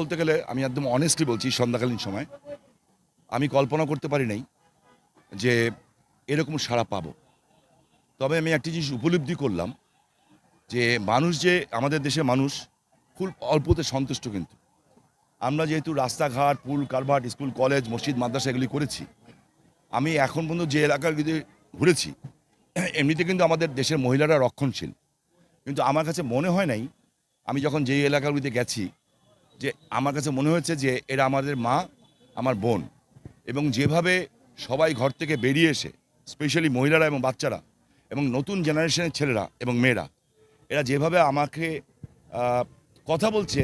বলতে গেলে আমি একদম অনেস্টলি বলছি সন্ধ্যাকালীন সময়। আমি কল্পনা করতে পারি নাই যে এরকম সাড়া পাবো। তবে আমি একটি জিনিস উপলব্ধি করলাম যে মানুষ যে আমাদের দেশের মানুষ খুব অল্পতে সন্তুষ্ট কিন্তু। আমরা যেহেতু রাস্তাঘাট, পুল কারভাট স্কুল, কলেজ, মসজিদ, মাদ্রাসা এগুলি করেছি, আমি এখন পর্যন্ত যে এলাকাগুলিতে ঘুরেছি, এমনিতে কিন্তু আমাদের দেশের মহিলারা রক্ষণশীল। কিন্তু আমার কাছে মনে হয় নাই আমি যখন যেই এলাকাগুলিতে গেছি, যে আমার কাছে মনে হয়েছে যে এরা আমাদের মা, আমার বোন এবং যেভাবে সবাই ঘর থেকে বেরিয়ে এসে স্পেশালি মহিলারা এবং বাচ্চারা এবং নতুন জেনারেশনের ছেলেরা এবং মেয়েরা, এরা যেভাবে আমাকে কথা বলছে,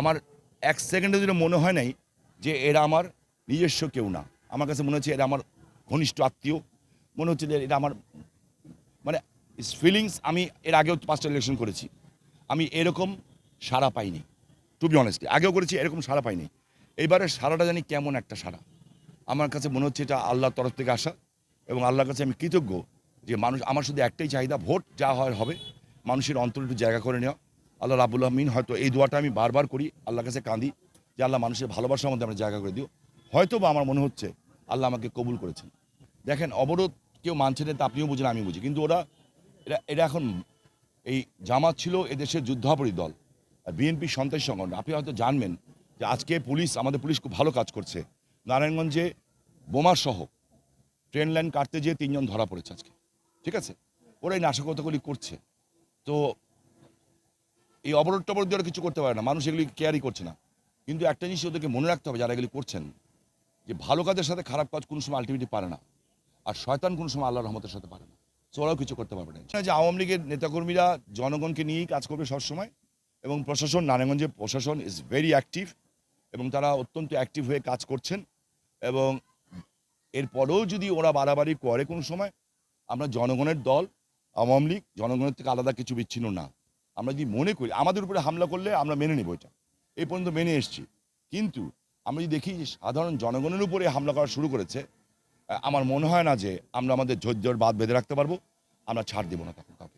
আমার এক সেকেন্ডে যদি মনে হয় নাই যে এরা আমার নিজস্ব কেউ না। আমার কাছে মনে হচ্ছে এরা আমার ঘনিষ্ঠ আত্মীয়, মনে হচ্ছে যে এটা আমার মানে ফিলিংস আমি এর আগেও পাঁচটা ইলেকশন করেছি। আমি এরকম সাড়া পাইনি টু বি অনেস্টলি আগেও করেছি, এরকম সাড়া পাইনি। এইবারে সারাটা জানি কেমন একটা সাড়া। আমার কাছে মনে হচ্ছে এটা আল্লাহর তরফ থেকে আসা এবং আল্লাহর কাছে আমি কৃতজ্ঞ যে মানুষ, আমার শুধু একটাই চাহিদা, ভোট যা হয় হবে, মানুষের অন্তর একটু জায়গা করে নেওয়া। আল্লাহ রাবুল আহমিন হয়তো এই দোয়াটা আমি বারবার করি, আল্লাহর কাছে কাঁদি যে আল্লাহ মানুষের ভালোবাসার মধ্যে আমরা জায়গা করে দিও। হয়তো বা আমার মনে হচ্ছে আল্লাহ আমাকে কবুল করেছেন। দেখেন, অবরোধ কেউ মানছে না, তা আপনিও বুঝেন আমি বুঝি। কিন্তু ওরা এটা এটা এখন এই জামাত ছিল এদেশের যুদ্ধাপরী দল। আর বিএনপি সন্ত্রাসী সংগঠন। আপনি হয়তো জানবেন যে আজকে পুলিশ, আমাদের পুলিশ খুব ভালো কাজ করছে। নারায়ণগঞ্জে বোমার সহ ট্রেন লাইন কাটতে যেয়ে তিনজন ধরা পড়েছে আজকে। ঠিক আছে? ওরা এই নাশকতাগুলি করছে। তো এই অবরোধ টবরোধ দিয়ে কিছু করতে পারে না। মানুষ এগুলি কেয়ারই করছে না। কিন্তু একটা জিনিস ওদেরকে মনে রাখতে হবে যারা এগুলি করছেন, যে ভালো কাজের সাথে খারাপ কাজ কোনো সময় আলটিমেটলি পারে না। আর শয়তান কোনো সময় আল্লাহর রহমতের সাথে পারে না। সো ওরাও কিছু করতে পারবে না। যে আওয়ামী লীগের নেতাকর্মীরা জনগণকে নিয়েই কাজ করবে সবসময় এবং প্রশাসন নারায়ণগঞ্জের প্রশাসন ইজ ভেরি অ্যাক্টিভ এবং তারা অত্যন্ত অ্যাক্টিভ হয়ে কাজ করছেন এবং এরপরেও যদি ওরা বাড়াবাড়ি করে কোনো সময়, আমরা জনগণের দল, আওয়ামী লীগ, জনগণের থেকে আলাদা কিছু বিচ্ছিন্ন না। আমরা যদি মনে করি, আমাদের উপরে হামলা করলে আমরা মেনে নেব এটা। এই পর্যন্ত মেনে এসছি। কিন্তু আমরা যদি দেখি যে সাধারণ জনগণের উপরে হামলা করা শুরু করেছে আমার মনে হয় না যে আমরা আমাদের ধৈর্যর বাদ বেঁধে রাখতে পারব। আমরা ছাড় দেবো না তখন কাউকে।